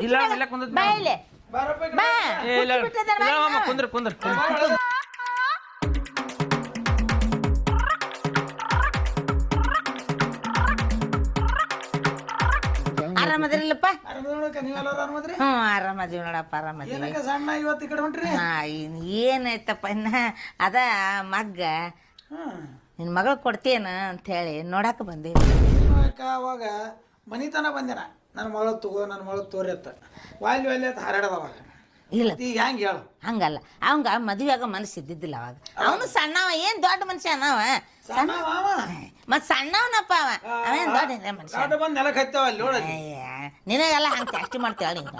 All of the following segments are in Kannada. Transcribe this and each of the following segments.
ಇಲ್ಲ ಇಲ್ಲ ಕುಂದ್ರ ಬಾ ಇಲ್ಲಿ. ಬಾರಪ್ಪ ಬಾ. ಏ ಇಲ್ಲ ಕುರ್ಚಿ ಬಿಟ್ಟಿದ್ದಾರ್ ಬಾ ಇಲ್ಲ ಮಾಮ ನೀನು. ಕುಂದ್ರ. ಕುಂದ್ರ ಕುಂದ್ರ. ಆರಾಮದಿರಲ್ಲಪ್ಪ? ಹ್ಞೂ ಆರಾಮದೀವಿ ನೋಡಪ್ಪ ಆರಾಮದೀವಿ. ಏನಕ್ಕ ಸಣ್ಣ ಇವತ್ತು ಈ ಕಡೆ ಹೊಂಟ್ರಿ? ಹಾ ಇನ್ ಏನಾಯ್ತಪ್ಪ ಇನ್ನ? ಅದ ಮಗ್ಗ. ಹ್ಮ್. ನಿನ್ನ ಮಗಳು ಕೊಡ್ತೇನ ಅಂತ ಹೇಳಿ ನೋಡಕ್ಕೆ ಬಂದೆ. ಅಕ್ಕ ಅವಾಗ? ಮನಿತನ ಬಂದಿರ ನನ್ನ ಮಗಳು ತಗೋ ನನ್ನ ಮಗಳು ತೋರಿ ಅತ್ತ ವಾಲಿ ವಾಲಿ ಅಂತ ಹಾರಾಡದ ಅವಾಗ. ಇಲ್ಲ. ಈಗ ಹೆಂಗೆ ಹೇಳು? ಹಂಗಲ್ಲ. ಅವಂಗ ಮದುವೆಯಾಗ ಮನಸ್ಸು ಇದ್ದಿದ್ದಿಲ್ಲ ಅವಾಗ. ಅವನು ಸಣ್ಣವ ಏನು ದೊಡ್ಡ ಮನುಷ್ಯ ಅನ್ನವ ಸಣ್ಣವ ಮತ್ ಸಣ್ಣವನಪ್ಪ ಅವ. ಅವೇನ್ ದೊಡ್ಡ ಹಿರಿಯ ಮನುಷ್ಯ? ಅದು ಬಂದು ನೆಲಕ್ಕೆ ಹತ್ತವ ಅಲ್ಲಿ ನೋಡಲ್ಲಿ ಅಯ್ಯ, ನಿನಗೆಲ್ಲ ಹಂಗೆ ಜಾಸ್ತಿ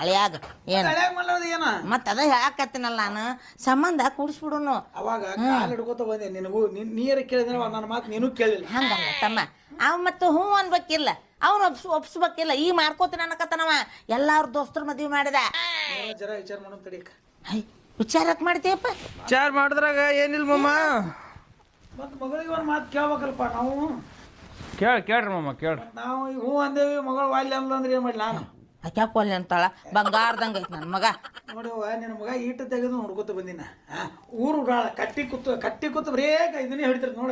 ಹಳಿಯಾಗ ಏನು? ಮಲ್ಲೋದು ಏನ? ಮತ್ ಅದ ಹೇಳಕತ್ತೀನಲ್ಲ ನಾನು. ಸಂಬಂಧ ಕೂಡಿಸ್ಬಿಡುನು. ಅವಾಗ ಕಾಲು ಹಿಡ್ಕೋತ ಬಂದೆ ನಿನಗೂ ನಿನ್ ನೀರು ಕೇಳಿದ್ರೆ ನನ್ನ ಮಾತು ನೀನು ಕೇಳಿಲ್ಲ. ಹಂಗಲ್ಲ ತಮ್ಮ. ಅವ ಮತ್ತು ಹ್ಞೂ ಅನ್ಬೇಕಿಲ್ಲ. ಅವ್ನು ಒಪ್ಸ್ ಒಪ್ಸ್ಬೇಕಿಲ್ಲ. ಈ ಮಾಡ್ಕೋತೀನಿ ಅನ್ನಕತ್ತನವ ಎಲ್ಲಾರ ದೋಸ್ತರು ಮದ್ವಿ ಮಾಡಿದ. ಜರ ವಿಚಾರ ಮಾಡೋಣ ತಡಿಯಕ್ಕ ಹೈ ವಿಚಾರಕ್ಕೆ ಮಾಡ್ತೀಯಪ್ಪ? ಚಾರ್ ಮಾಡಿದ್ರಾಗ ಏನಿಲ್ಲ ಮಾಮ. ಮತ್ತು ಮಗಳಿಗೆ ಒಂದು ಮಾತು ಕೇಳ್ಬೇಕಲ್ಪ ನಾವು. ಕೇಳ ಕೇಳ್ರಿ ಮಮ್ಮ ಕೇಳ್ರಿ. ನಾವು ಈಗ ಹ್ಞೂ ಅಂದೇವಿ ಮಗಳು ವಾಲ್ಯ ಅಲ್ಲ ಅಂದ್ರೆ ಏನು ಮಾಡ್ಲಿ ನಾನು? ಅಕ್ಯಾಕೊಲ್ಲಿ ಅಂತಾಳ? ಬಂಗಾರದಂಗ ಐತಿ ನನ್ನ ಮಗ. ನೋಡುವ ನಿನ್ನ ಮಗ ಈಟ ತೆಗೆದು ನೋಡ್ಕೊತ ಬಂದಿನ. ಊರು ಉಡಾಳ ಕಟ್ಟಿ ಕೂತು ಕಟ್ಟಿ ಕೂತು ಬರೇ ಇದನ್ನೇ ಹಿಡಿತಾರೆ ನೋಡ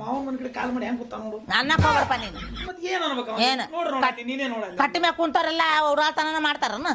ಮಾವನ ಮನ ಕಡೆ ಕಾಲ್ ಮಾಡಿ ಹೆಂಗ್ ಕೂತ ನೋಡು. ನನ್ನ ಹೋಗ್ಬಾರಪ್ಪ ನೀನು. ಮತ್ತೆ ಏನು ಅನ್ಬೇಕು ಏನು? ನೋಡ್ರಿ ನೋಡ ನೀನೇ ನೋಡ ಕಟ್ಟಿ ಮ್ಯಾಗ ಕುಂತಾರಲ್ಲ ಅವ್ರ ತನನ ಮಾಡ್ತಾರನ?